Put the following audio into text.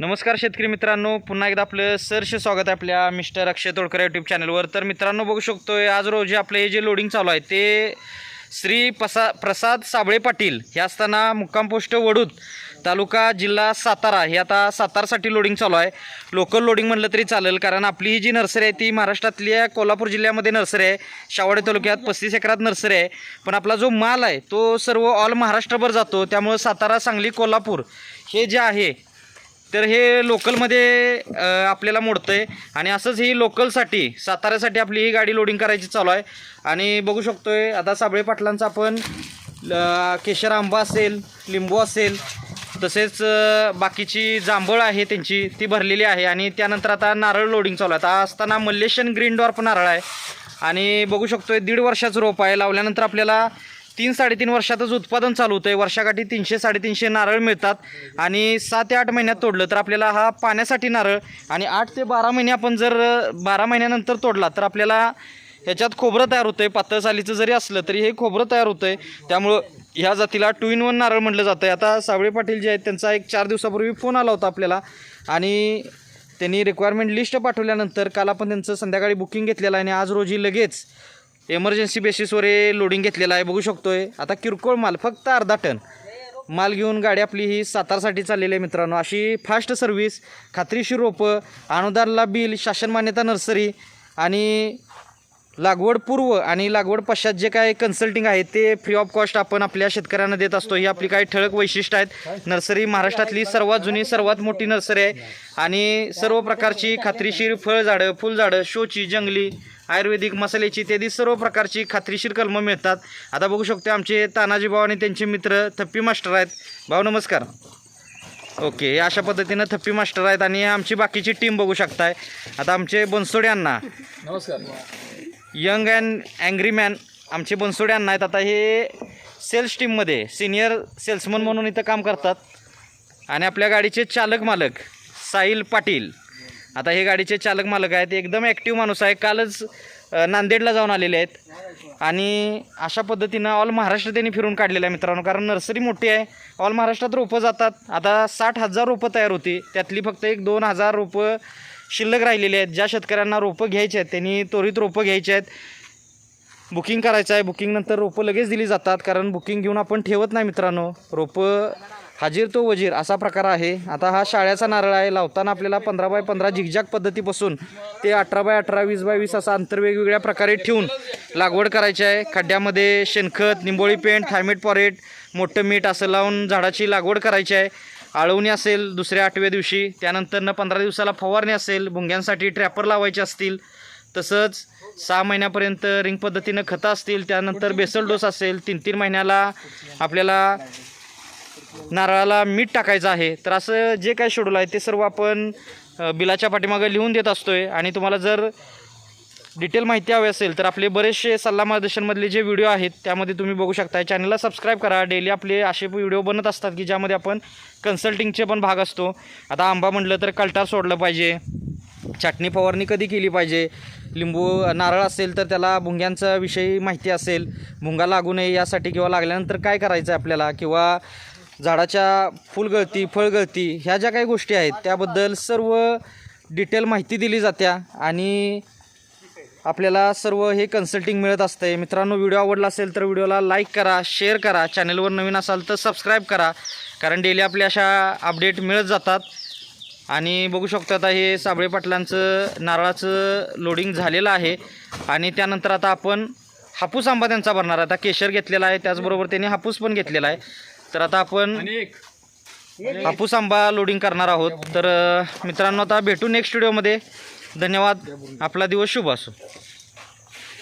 नमस्कार शेतकरी मित्रांनो पुन्हा एकदा आपलं सरसे स्वागत आहे आपल्या मिस्टर अक्षय तोडकर यूट्यूब चॅनलवर तर मित्रांनो बघू शकतो आज रोजी आपलं हे जे लोडिंग चालू आहे ते श्री प्रसा प्रसाद साबळे पाटील हे असताना मुक्काम पोस्ट वडूद तालुका जिल्हा सातारा हे आता सातारासाठी लोडिंग चालू आहे. लोकल लोडिंग म्हणलं तरी चालेल कारण आपली ही जी नर्सरी आहे ती महाराष्ट्रातल्या कोल्हापूर जिल्ह्यामध्ये नर्सरी आहे शावडे तालुक्यात पस्तीस एकरात नर्सरी आहे. पण आपला जो माल आहे तो सर्व ऑल महाराष्ट्रभर जातो त्यामुळं सातारा सांगली कोल्हापूर हे जे आहे तर हे लोकलमध्ये आपल्याला मोडतं आहे आणि असंच ही लोकलसाठी साताऱ्यासाठी आपली ही गाडी लोडिंग करायची चालू आहे. आणि बघू शकतो आहे आता साबळे पाटलांचा आपण केशर आंबा असेल लिंबू असेल तसेच बाकीची जांभळ आहे त्यांची ती भरलेली आहे. आणि त्यानंतर आता नारळ लोडिंग चालू आहे. आता असताना मल्लेशन ग्रीन डॉर्फ नारळ आहे. आणि बघू शकतो आहे दीड वर्षाचं रोप आहे. लावल्यानंतर आपल्याला तीन साडेतीन वर्षातच उत्पादन चालू होतं आहे वर्षाकाठी तीनशे साडेतीनशे नारळ मिळतात. आणि सात ते आठ महिन्यात तोडलं तर आपल्याला हा पाण्यासाठी नारळ आणि आठ ते बारा महिने आपण जर बारा महिन्यानंतर तोडला तर आपल्याला ह्याच्यात खोबरं तयार होतं आहे पातळ सालीचं जरी असलं तरी हे खोबरं तयार होतं आहे त्यामुळं ह्या जातीला टू इन वन नारळ म्हटलं जातं आहे आता सावळे पाटील जे आहेत त्यांचा एक चार दिवसापूर्वी फोन आला होता आपल्याला. आणि त्यांनी रिक्वायरमेंट लिस्ट पाठवल्यानंतर काल आपण त्यांचं संध्याकाळी बुकिंग घेतलेलं आहे आणि आज रोजी लगेच एमर्जन्सी बेसिसवर हे लोडिंग घेतलेलं आहे. बघू शकतोय. आता किरकोळ माल फक्त अर्धा टन. माल घेऊन गाडी आपली ही सातारसाठी चाललेली आहे मित्रांनो. अशी फास्ट सर्व्हिस खात्रीशीर रोपं अनुदानला बिल शासन मान्यता नर्सरी आणि लागवड पूर्व आणि लागवड पश्चात जे काय कन्सल्टिंग आहे ते फ्री ऑफ कॉस्ट आपण आपल्या शेतकऱ्यांना देत असतो. ही आपली काही ठळक वैशिष्ट्य आहेत. नर्सरी महाराष्ट्रातली सर्वात जुनी सर्वात मोठी नर्सरी आहे. आणि सर्व प्रकारची खात्रीशीर फळझाडं फुलझाडं शोची जंगली आयुर्वेदिक मसाल्याची इत्यादी सर्व प्रकारची खात्रीशीर कलमं मिळतात. आता बघू शकतो आमचे तानाजी भाऊ आणि त्यांचे मित्र थप्पी मास्टर आहेत. भाऊ नमस्कार. ओके अशा पद्धतीनं थप्पी मास्टर आहेत आणि आमची बाकीची टीम बघू शकताय. आता आमचे बनसोडे अण्णा. नमस्कार. यंग अँड अँग्री मॅन आमचे बनसोडे अण्णा आहेत. आता हे सेल्स टीममध्ये सिनियर सेल्समन म्हणून इथं काम करतात. आणि आपल्या गाडीचे चालक मालक साहिल पाटील. आता हे गाडीचे चालक मालक आहेत. एकदम ॲक्टिव्ह माणूस आहे. कालच नांदेडला जाऊन आलेले आहेत. आणि अशा पद्धतीनं ऑल महाराष्ट्र त्यांनी फिरून काढलेलं आहे मित्रांनो. कारण नर्सरी मोठी आहे. ऑल महाराष्ट्रात रोपं जातात. आता साठ हजार रोपं तयार होती. त्यातली फक्त एक दोन हजार रोपं शिल्लक राहिलेले आहेत. ज्या शेतकऱ्यांना रोपं घ्यायची आहेत त्यांनी त्वरित रोपं घ्यायची आहेत. बुकिंग करायचं आहे. बुकिंगनंतर रोपं लगेच दिली जातात कारण बुकिंग घेऊन आपण ठेवत नाही मित्रांनो. रोपं हाजीर तो वजीर असा प्रकार आहे. आता हा शाळ्याचा नारळ आहे. लावताना आपल्याला पंधरा बाय पंधरा झिकझॅक पद्धतीपासून ते अठरा बाय अठरा वीस बाय वीस असा अंतर वेगवेगळ्या प्रकारे ठेवून लागवड करायची आहे. खड्ड्यामध्ये शेणखत निंबोळी पेंट थायमेट पॉरेट मोठं मीठ असं लावून झाडाची लागवड करायची आहे. आळवणी असेल दुसऱ्या आठव्या दिवशी त्यानंतरनं पंधरा दिवसाला फवारणी असेल भुंग्यांसाठी ट्रॅपर लावायचे असतील. तसंच सहा महिन्यापर्यंत रिंग पद्धतीनं खतं असतील त्यानंतर बेसल डोस असेल तीन तीन महिन्याला आपल्याला नारळाला मीठ टाकायचं आहे. तर असं जे काय शेड्यूल आहे ते सर्व आपण बिलाच्या पाठीमागं लिहून देत असतोय. आणि तुम्हाला जर डिटेल माहिती हवी असेल तर आपले बरेचसे सल्ला मार्गदर्शनमधले जे व्हिडिओ आहेत त्यामध्ये तुम्ही बघू शकता. चॅनलला सबस्क्राईब करा. डेली आपले असे व्हिडिओ बनत असतात की ज्यामध्ये आपण कन्सल्टिंगचे पण भाग असतो. आता आंबा म्हटलं तर कलटार सोडलं पाहिजे. चटणी फवारणी कधी केली पाहिजे? लिंबू नारळ असेल तर त्याला भुंग्यांचा विषयी माहिती असेल. भुंगा लागू नये यासाठी किंवा लागल्यानंतर काय करायचं आहे आपल्याला? किंवा झाडाच्या फुलगळती फळगळती ह्या ज्या काही गोष्टी आहेत त्याबद्दल सर्व डिटेल माहिती दिली जात्या. आणि आपल्याला सर्व हे कन्सल्टिंग मिळत असते मित्रांनो व्हिडिओ आवडला असेल तर व्हिडिओला लाईक करा शेअर करा. चॅनलवर नवीन असाल तर सबस्क्राईब करा. कारण डेली आपल्या अशा अपडेट मिळत जातात. आणि बघू शकतो आता हे साबळे पाटलांचं नारळाचं लोडिंग झालेलं आहे. आणि त्यानंतर आता आपण हापूस आंबा त्यांचा भरणार आहे. आता केशर घेतलेला आहे. त्याचबरोबर त्यांनी हापूस पण घेतलेला आहे. तर आता आपण हापूस आंबा लोडिंग करणार आहोत. तर मित्रांनो आता भेटू नेक्स्ट व्हिडिओमध्ये धन्यवाद. आपला दिवस शुभ असो.